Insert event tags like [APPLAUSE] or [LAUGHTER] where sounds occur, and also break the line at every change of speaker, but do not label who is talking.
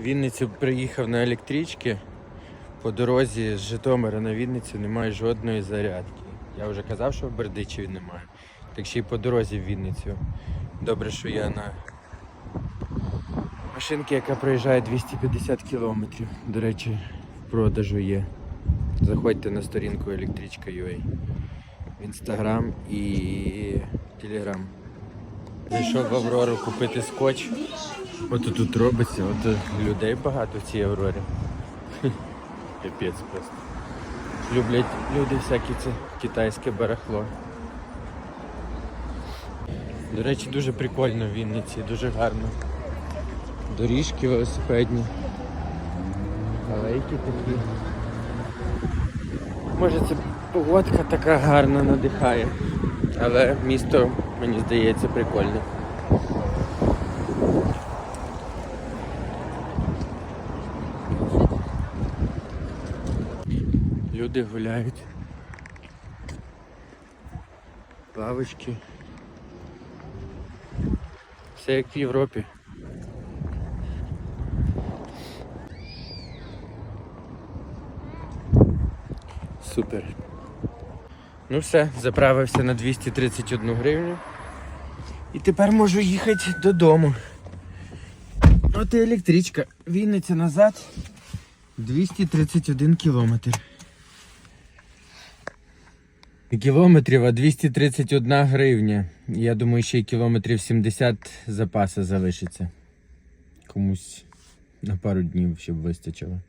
Вінницю приїхав на електричці. По дорозі з Житомира на Вінницю немає жодної зарядки. Я вже казав, що в Бердичеві немає. Так ще й по дорозі в Вінницю. Добре, що я на машинці, яка проїжджає 250 кілометрів. До речі, в продажу є. Заходьте на сторінку електричка.ua в інстаграм і телеграм. Зайшов в Аврору купити скотч. От тут робиться, от людей багато в цій Аврорі. [LAUGHS] Капець просто. Люблять люди всякі це китайське барахло. До речі, дуже прикольно в Вінниці, дуже гарно. Доріжки велосипедні. Алейки такі. Може це погодка така гарна надихає. Але місто, мені здається, прикольне. Люди гуляють. Лавочки. Все як в Європі. Супер. Ну все, заправився на 231 гривню. І тепер можу їхати додому. От і електричка. Вінниця назад 231 кілометр. Кілометрів, а 231 гривня. Я думаю, ще й кілометрів 70 запаса залишиться. Комусь на пару днів щоб вистачило.